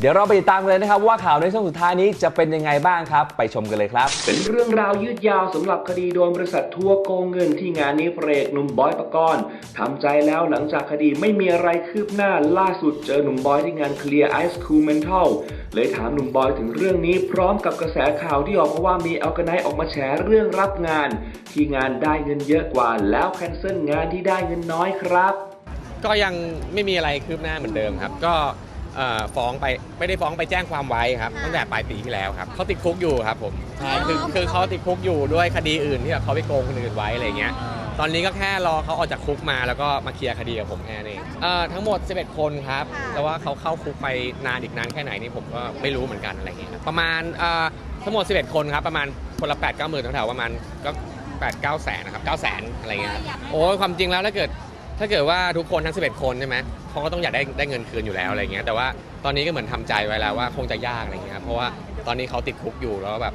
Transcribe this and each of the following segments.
เดี๋ยวเราไปติดตามกันเลยนะครับว่าข่าวในช่วงสุดท้ายนี้จะเป็นยังไงบ้างครับ ไปชมกันเลยครับ เป็นเรื่องราวยืดยาวสำหรับคดีโดนบริษัททัวร์โกงเงินที่งานนี้พระเอกหนุ่มบอยปกรณ์ทำใจแล้วหลังจากคดีไม่มีอะไรคืบหน้าล่าสุดเจอหนุ่มบอยที่งานเคลียร์ไอซ์คูเมนทัลเลยถามหนุ่มบอยถึงเรื่องนี้พร้อมกับกระแสข่าวที่ออกมาว่ามีอัลกไนออกมาแฉเรื่องรับงาน ที่งานได้เงินเยอะกว่าแล้วแคนเซิลงานที่ได้เงินน้อยครับ ก็ยังไม่มีอะไรคืบหน้าเหมือนเดิมครับ ก็ เอ่อฟ้องไปไม่ได้ฟ้องไปแจ้งความไว้ครับตั้งแต่ปลายปีที่แล้วครับเขาติดคุกอยู่ครับผมใช่คือคือเขาติดคุกอยู่ด้วยคดีอื่นที่เขาไปโกงคนอื่นไว้อะไรเงี้ยตอนนี้ก็แค่รอเขาออกจากคุกมาแล้วก็มาเคลียร์คดีกับผมแค่นั้นเองเอ่อทั้งหมด 11 คนครับ แต่ว่าเขาเข้าคุกไปนานอีกนานแค่ไหนนี่ผมก็ไม่รู้เหมือนกันอะไรเงี้ยครับประมาณเอ่อทั้งหมด 11 คนครับประมาณคนละ8 9หมื่นแถวๆประมาณก็8 9แสนนะครับ9แสนอะไรเงี้ยครับโอ้ยความจริงแล้วถ้าเกิดถ้าเกิดว่าทุกคนทั้ง 11 คนใช่ไหม เขาก็ต้องอยากได้ได้เงินคืนอยู่แล้วอะไรเงี้ยแต่ว่าตอนนี้ก็เหมือนทำใจไว้แล้วว่าคงจะยากอะไรเงี้ยเพราะว่าตอนนี้เขาติดคุกอยู่แล้วแบบ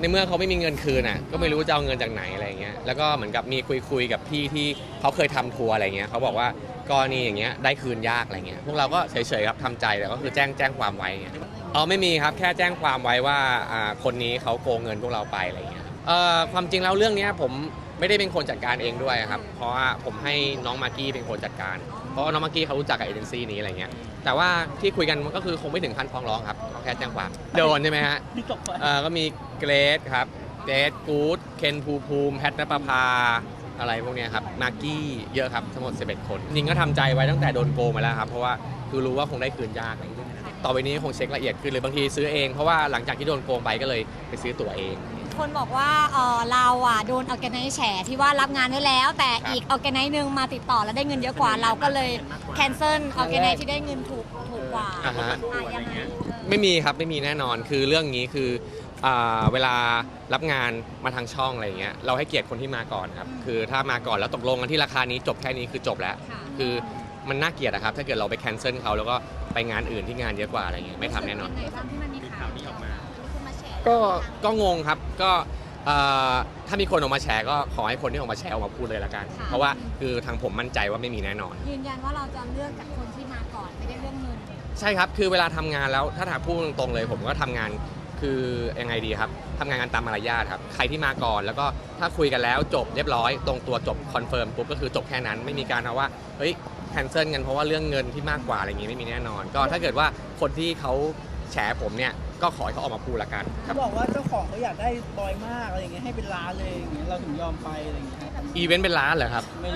ในเมื่อเขาไม่มีเงินคืนอะก็ไม่รู้จะเอาเงินจากไหนอะไรเงี้ยแล้วก็เหมือนกับมีคุยคุยกับพี่ที่เขาเคยทำทัวร์อะไรเงี้ยเขาบอกว่ากรณีอย่างเงี้ยได้คืนยากอะไรเงี้ยพวกเราก็เฉยๆครับทำใจแต่ก็คือแจ้งแจ้งความไว้เงี้ยอ๋อไม่มีครับแค่แจ้งความไว้ว่าอ่าคนนี้เขาโกงเงินพวกเราไปอะไรเงี้ยเอ่อความจริงแล้วเรื่องเนี้ยผมไม่ได้เป็นคนจัดการเองด้วยครับเพราะว่าผมให้น้องมากกี้เป็นคนจัดการ เพราะว่าน้องมากกี้เขารู้จักกับเอเจนซี่นี้อะไรเงี้ย แต่ว่าที่คุยกันมันก็คือคงไม่ถึงขั้นฟ้องร้องครับเขาแค่แจ้งความโดนใช่ไหมฮะเอ่อก็มีเกรดครับเกรดกู๊ดเคนภูมิภูมิแพทนปภาอะไรพวกเนี้ยครับมากกี้เยอะครับทั้งหมด 11 คนจริงก็ทำใจไว้ตั้งแต่โดนโกงมาแล้วครับ เพราะว่าคือรู้ว่าคงได้คืนยากอะไรอย่างเงี้ยต่อไปนี้คงเช็คละเอียดขึ้นเลยบางทีซื้อเองเพราะว่าหลังจากที่โดนโกงไปก็เลยไปซื้อตั๋วเอง คนบอกว่าเออเราอะโดนออแกไนซ์แฉที่ว่ารับงานไว้แล้ว แต่ครับอีกออแกไนซ์หนึ่งมาติดต่อแล้วได้เงินเยอะกว่าเราก็เลยแคนเซิลออแกไนซ์ที่ได้เงินถูกถูกกว่าอ่าฮะ อะยังไงเออ ไม่มีครับไม่มีแน่นอนคือเรื่องนี้คืออ่าเวลารับงานมาทางช่องอะไรอย่างเงี้ยเราให้เกียรติคนที่มาก่อนครับคือถ้ามาก่อนแล้วตกลงกันที่ราคานี้จบแค่นี้คือจบแล้ว ค่ะคือมันน่าเกลียดนะครับ ถ้าเกิดเราไปแคนเซิลเขาแล้วก็ไปงานอื่นที่งานเยอะกว่าอะไรเงี้ยไม่ทำแน่นอน รู้สึกยังไงบ้างที่มัน ก็ก็งงครับก็เอ่อถ้ามีคนออกมาแชร์ก็ขอให้คนที่ออกมาแชร์ออกมาพูดเลยละกันเพราะว่าคือทางผมมั่นใจว่าไม่มีแน่นอน ยืนยันว่าเราจะเลือกจากคนที่มาก่อนไม่ได้เรื่องเงิน ใช่ครับ คือเวลาทำงานแล้วถ้าถามพูดตรงๆเลย ผมก็ทำงานคือยังไงดีครับทำงานกันตามมารยาทครับ ใครที่มาก่อนแล้วก็ถ้าคุยกันแล้วจบเรียบร้อย ตรงตัวจบคอนเฟิร์มปุ๊บก็คือจบแค่นั้นไม่มีการเอาว่าเฮ้ยแคนเซิลกันเพราะว่าเรื่องเงินที่มากกว่าอะไรอย่างงี้ไม่มีแน่นอน ก็ถ้าเกิดว่าคนที่เขา แฉผมเนี่ยก็ขอให้เขาออกมาพูดละกันครัเขาบบอกว่าเจ้าของเขาอยากได้บอยมากอะไรอย่างเงี้ยให้เป็นล้านเลยอย่างเงี้ยเราถึงยอมไปอะไรอย่างเงี้ยอีเวนต์เป็นล้านเหรอครับ ไม่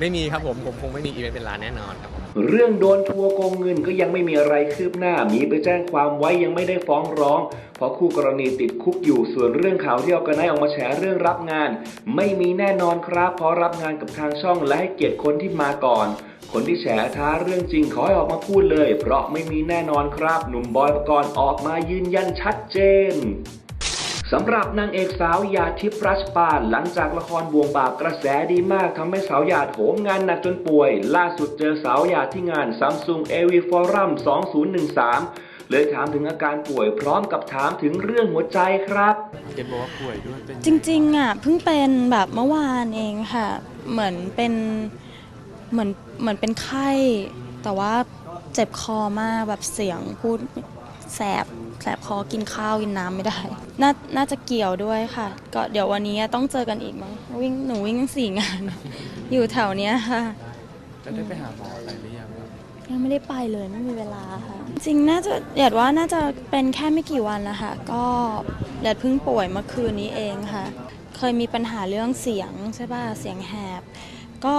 ไม่มีครับผมผมคงไม่มีอีเวนต์เป็นล้านแน่นอนครับผม เรื่องโดนทัวโกงเงินก็ยังไม่มีอะไรคืบหน้ามีไปแจ้งความไว้ยังไม่ได้ฟ้องร้อง เพราะคู่กรณีติดคุกอยู่ส่วนเรื่องข่าวที่เอากันไนออกมาแฉเรื่องรับงาน ไม่มีแน่นอนครับ เพราะรับงานกับทางช่องและให้เกียรติคนที่มาก่อนคนที่แฉท้าเรื่องจริงขอให้ออกมาพูดเลย เพราะไม่มีแน่นอนครับ หนุ่มบอยปกรณ์ออกมายืนยันชัดเจน สำหรับนางเอกสาวหยาดทิพย์รัชปานหลังจากละครบวงบาปกระแสดีมากทำให้สาวหยาดโหมงานหนักจนป่วย ล่าสุดเจอสาวหยาดที่งาน Samsung AV Forum 2013 เลยถามถึงอาการป่วยพร้อมกับถามถึงเรื่องหัวใจครับเจ็บคอป่วยจริงๆอะเพิ่งเป็นแบบเมื่อวานเองค่ะ เหมือนเป็นเหมือนเหมือนเป็นไข้ แต่ว่าเจ็บคอมากแบบเสียงพูด แสบแสบคอกินข้าวกินน้ำไม่ได้นาน่าจะเกี่ยวด้วยค่ะ ก็เดี๋ยววันนี้ต้องเจอกันอีกมั้งวิ่งหนูวิ่งสี่งาน อยู่แถวเนี้ยค่ะ จะได้ไปหาหมออะไรหรือยังยังไม่ได้ไปเลยไม่มีเวลาค่ะ จริงน่าจะอยากว่าน่าจะเป็นแค่ไม่กี่วันนะคะก็แดดเพิ่งป่วยเมื่อคืนนี้เองค่ะ เคยมีปัญหาเรื่องเสียงใช่ป่ะเสียงแหบ ก็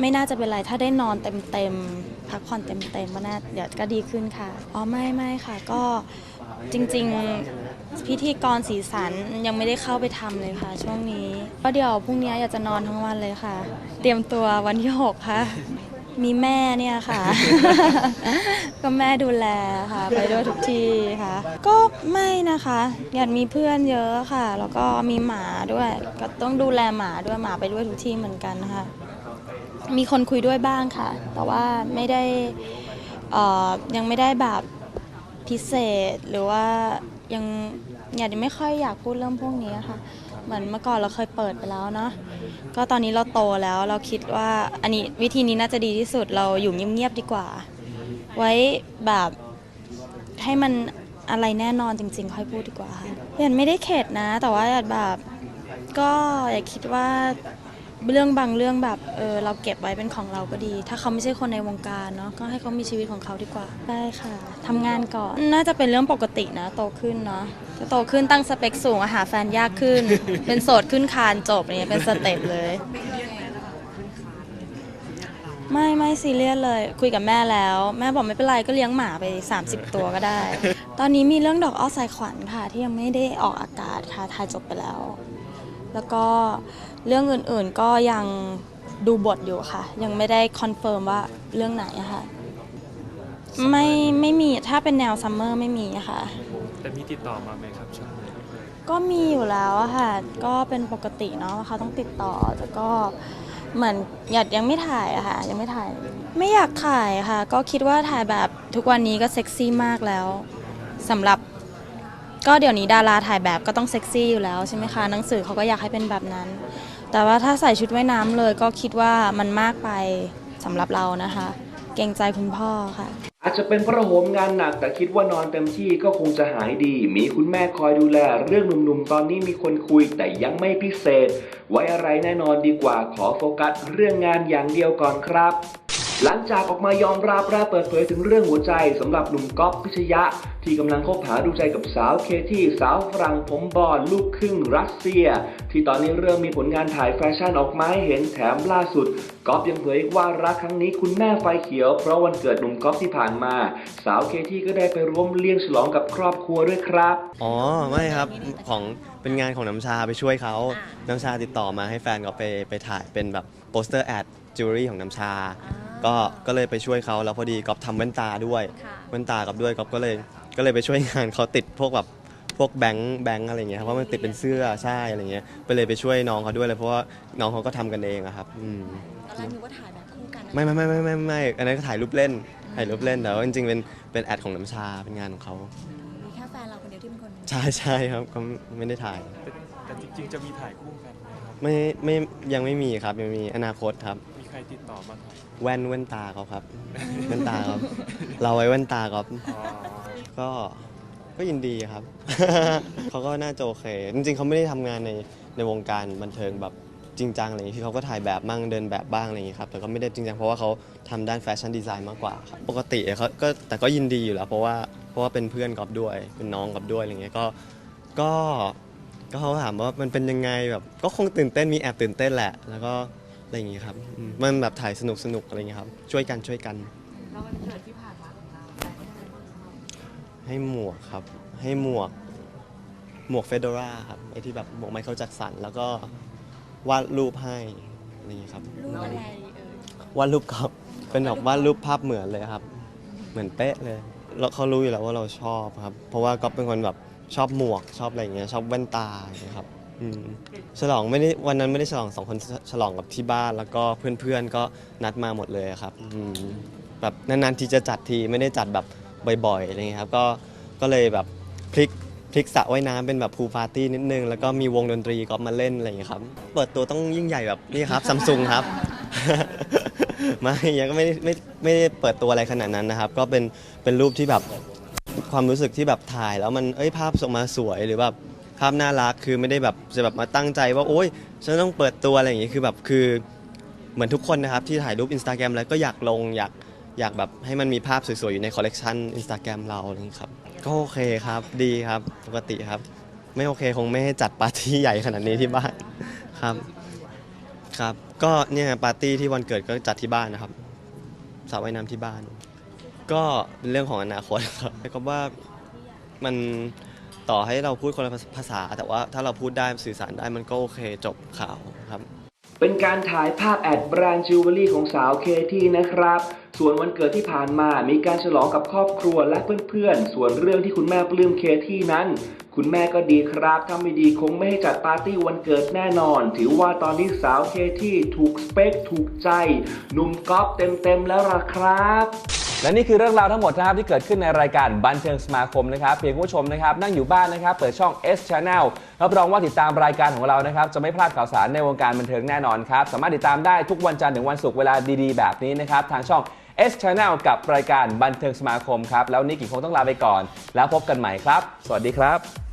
ไม่น่าจะเป็นไรถ้าได้นอนเต็มๆพักผ่อนเต็มๆก็น่าเดี๋ยวก็ดีขึ้นค่ะอ๋อไม่ไม่ค่ะ ก็จริงๆพิธีกรสีสันยังไม่ได้เข้าไปทำเลยค่ะ ช่วงนี้ก็เดี๋ยวพรุ่งนี้อยากจะนอนทั้งวันเลยค่ะ เตรียมตัววันที่หกค่ะ มีแม่เนี่ยค่ะ ก็แม่ดูแลค่ะ ไปด้วยทุกที่ค่ะ ก็ไม่นะคะอยากมีเพื่อนเยอะค่ะ แล้วก็มีหมาด้วย ก็ต้องดูแลหมาด้วยหมาไปด้วยทุกที่เหมือนกันค่ะ มีคนคุยด้วยบ้างค่ะ แต่ว่าไม่ได้เอ่อยังไม่ได้แบบพิเศษหรือว่ายังอยากไม่ค่อยอยากพูดเรื่องพวกนี้ค่ะ เหมือนเมื่อก่อนเราเคยเปิดไปแล้วเนาะก็ตอนนี้เราโตแล้วเราคิดว่าอันนี้วิธีนี้น่าจะดีที่สุดเราอยู่เงียบๆดีกว่า ไว้แบบให้มันอะไรแน่นอนจริงๆ ค่อยพูดดีกว่าค่ะหยัดไม่ได้เข็ดนะ แต่ว่าหยัดแบบก็อย่าคิดว่า เรื่องบางเรื่องแบบเออเราเก็บไว้เป็นของเราก็ดี ถ้าเขาไม่ใช่คนในวงการเนาะก็ให้เขามีชีวิตของเขาดีกว่าได้ค่ะทำงานก่อนน่าจะเป็นเรื่องปกตินะ โตขึ้นเนาะจะโตขึ้นตั้งสเปคสูงอะหาแฟนยากขึ้น เป็นโสดขึ้นคานจบเนี่ยเป็นสเต็ปเลย ไม่ไม่ซีเรียสเลยคุยกับแม่แล้ว แม่บอกไม่เป็นไรก็เลี้ยงหมาไป 30 ตัวก็ได้ ตอนนี้มีเรื่องดอกอ้อสายขวัญค่ะ ที่ยังไม่ได้ออกอากาศค่ะถ่ายจบไปแล้ว แล้วก็ เรื่องอื่นๆก็ยังดูบทอยู่ค่ะ ยังไม่ได้คอนเฟิร์มว่าเรื่องไหนอะค่ะ ไม่ไม่มีถ้าเป็นแนวซัมเมอร์ไม่มีอะค่ะ แต่มีติดต่อมาไหมครับช่วงนี้ก็มีอยู่แล้วอะค่ะ ก็เป็นปกติเนาะว่าเขาต้องติดต่อแต่ก็เหมือนหยัดยังไม่ถ่ายอะค่ะ ยังไม่ถ่าย ไม่อยากถ่ายค่ะ ก็คิดว่าถ่ายแบบทุกวันนี้ก็เซ็กซี่มากแล้วสำหรับ ก็เดี๋ยวนี้ดาราถ่ายแบบก็ต้องเซ็กซี่อยู่แล้วใช่ไหมคะหนังสือเขาก็อยากให้เป็นแบบนั้น แต่ว่าถ้าใส่ชุดว่ายน้ำเลยก็คิดว่ามันมากไปสำหรับเรานะคะ เกรงใจคุณพ่อค่ะ อาจจะเป็นเพราะโหมงานหนักแต่คิดว่านอนเต็มที่ก็คงจะหายดี มีคุณแม่คอยดูแล เรื่องหนุ่มๆ ตอนนี้มีคนคุยแต่ยังไม่พิเศษ ไว้อะไรแน่นอนดีกว่าขอโฟกัสเรื่องงานอย่างเดียวก่อนครับ หลังจากออกมายอมรับและเปิดเผยถึงเรื่องหัวใจสำหรับหนุ่มก๊อฟพิชยะ ที่กำลังคบหาดูใจกับสาวเคที่สาวฝรั่งผมบอลลูกครึ่งรัสเซีย ที่ตอนนี้เริ่มมีผลงานถ่ายแฟชั่นออกมาให้เห็นแถมล่าสุดก๊อฟยังเผยอีกว่ารักครั้งนี้คุณแม่ไฟเขียว เพราะวันเกิดหนุ่มก๊อฟที่ผ่านมา สาวเคที่ก็ได้ไปร่วมเลี้ยงฉลองกับครอบครัวด้วยครับ อ๋อไม่ครับของเป็นงานของน้ำชาไปช่วยเขาน้ำชาติดต่อมาให้แฟนก็ไปไปถ่ายเป็นแบบโปสเตอร์แอดจิวเวลรี่ของน้ำชา ก็ก็เลยไปช่วยเขาแล้วพอดีก๊อฟทำแว่นตาด้วยแว่นตากับด้วยก๊อฟก็เลยก็เลยไปช่วยงานเขาติดพวกแบบพวกแบงค์แบงค์อะไรเงี้ยครับเพราะมันติดเป็นเสื้อใช่อะไรเงี้ยไปเลยไปช่วยน้องเขาด้วยเลยเพราะว่าน้องเขาก็ทำกันเองอะครับอืม ตอนแรกนึกว่าถ่ายแบบคู่กันไม่ไม่ไม่ไม่ไม่ไม่ อันนั้นก็ถ่ายรูปเล่น ถ่ายรูปเล่น แต่ว่าจริงๆ เป็นเป็นแอดของน้ำชา เป็นงานของเขา มีแค่แฟนเราคนเดียวที่เป็นคนใช่ใช่ครับก็ไม่ได้ถ่าย แต่แต่จริงๆ จะมีถ่ายคู่กันไหมครับ ไม่ไม่ยังไม่มีครับยังมีอนาคตครับมีใค รติดต่อมาครับแว่นแว่นตาเขาครับ แว่นตาครับ เราไว้แว่นตาครับ อ๋อก็ก็ยินดีครับ เขาก็น่าจะโอเค จริงๆ เขาไม่ได้ทำงานในในวงการบันเทิงแบบจริงจังอะไรอย่างนี้ที่เขาก็ถ่ายแบบบ้างเดินแบบบ้างอะไรอย่างนี้ครับแต่ก็ไม่ได้จริงจังเพราะว่าเขาทำด้านแฟชั่นดีไซน์มากกว่าครับปกติเขาก็แต่ก็ยินดีอยู่แล้ว เพราะว่าเพราะว่าเป็นเพื่อนกอบด้วย เป็นน้องกอบด้วยอะไรเงี้ยก็ก็ก็เขาถามว่ามันเป็นยังไงแบบก็คงตื่นเต้นมีแอบตื่นเต้นแหละ แล้วก็ อะไรอย่างงี้ครับอืมมันแบบถ่ายสนุกสนุกอะไรอย่างเงี้ยครับช่วยกันช่วยกันให้หมวกครับ ให้หมวก หมวกเฟเดราครับไอที่แบบหมวกไมเคิลแจ็คสันแล้วก็วาดรูปให้อะไรอย่างเงี้ยครับรูปอะไรเอ่ยวาดรูปครับเป็นแบบวาดรูปภาพเหมือนเลยครับ เหมือนเป๊ะเลยแล้วเขารู้อยู่แล้วว่าเราชอบครับ เพราะว่าก็เป็นคนแบบชอบหมวกชอบอะไรอย่างเงี้ยชอบแว่นตาอย่างเงี้ยครับ อืมฉลองไม่ได้วันนั้นไม่ได้ฉลองสองคนฉลองกับที่บ้านแล้วก็เพื่อนๆก็นัดมาหมดเลยครับอืมแบบนานๆทีจะจัดทีไม่ได้จัดแบบบ่อยๆอะไรเงี้ยครับก็ก็เลยแบบพลิกพลิกสระว่ายน้ำเป็นแบบพูลปาร์ตี้นิดนึง แล้วก็มีวงดนตรีก็มาเล่นอะไรอย่างเงี้ยครับ เปิดตัวต้องยิ่งใหญ่แบบนี่ครับซัมซุงครับ ไม่ยังก็ไม่ได้ไม่ไม่ได้เปิดตัวอะไรขนาดนั้นนะครับ ก็เป็นเป็นรูปที่แบบ ความรู้สึกที่แบบถ่ายแล้วมันเอ้ยภาพส่งมาสวยหรือแบบ ภาพน่ารักคือไม่ได้แบบจะแบบมาตั้งใจว่าโอ๊ยฉันต้องเปิดตัวอะไรอย่างงี้คือแบบคือเหมือนทุกคนนะครับที่ถ่ายรูป Instagram แล้วก็อยากลงอยากอยากแบบให้มันมีภาพสวยๆ อยู่ในคอลเลกชัน Instagram เราอะไรอย่างนี้ครับก็โอเคครับดีครับปกติครับ ไม่โอเคคงไม่ให้จัดปาร์ตี้ใหญ่ขนาดนี้ที่บ้านครับครับ ก็เนี่ยปาร์ตี้ที่วันเกิดก็จัดที่บ้านนะครับสระว่ายน้ำที่บ้าน ก็เป็นเรื่องของอนาคตครับแต่ก็ว่ามัน ต่อให้เราพูดคนละภาษา แต่ว่าถ้าเราพูดได้สื่อสารได้มันก็โอเคจบข่าวครับ เป็นการถ่ายภาพแอดแบรนด์จิวเวลรี่ของสาวเคที่นะครับ ส่วนวันเกิดที่ผ่านมามีการฉลองกับครอบครัวและเพื่อนๆ ส่วนเรื่องที่คุณแม่ปลื้มเคที่นั้น คุณแม่ก็ดีครับถ้าไม่ดีคงไม่ให้จัดปาร์ตี้วันเกิดแน่นอน ถือว่าตอนนี้สาวเคที่ถูกสเปคถูกใจหนุ่มก๊อฟเต็มๆแล้วล่ะครับ และนี่คือเรื่องราวทั้งหมดนะครับที่เกิดขึ้นในรายการบันเทิงสมาคมนะครับเพียงผู้ชมนะครับนั่งอยู่บ้านนะครับเปิดช่อง S Channel รับรองว่าติดตามรายการของเรานะครับจะไม่พลาดข่าวสารในวงการบันเทิงแน่นอนครับสามารถติดตามได้ทุกวันจันทร์ถึงวันศุกร์เวลาดีๆ แบบนี้นะครับทางช่อง S Channel กับรายการบันเทิงสมาคมครับแล้วนนี้กิ่งคงต้องลาไปก่อน แล้วพบกันใหม่ครับ สวัสดีครับ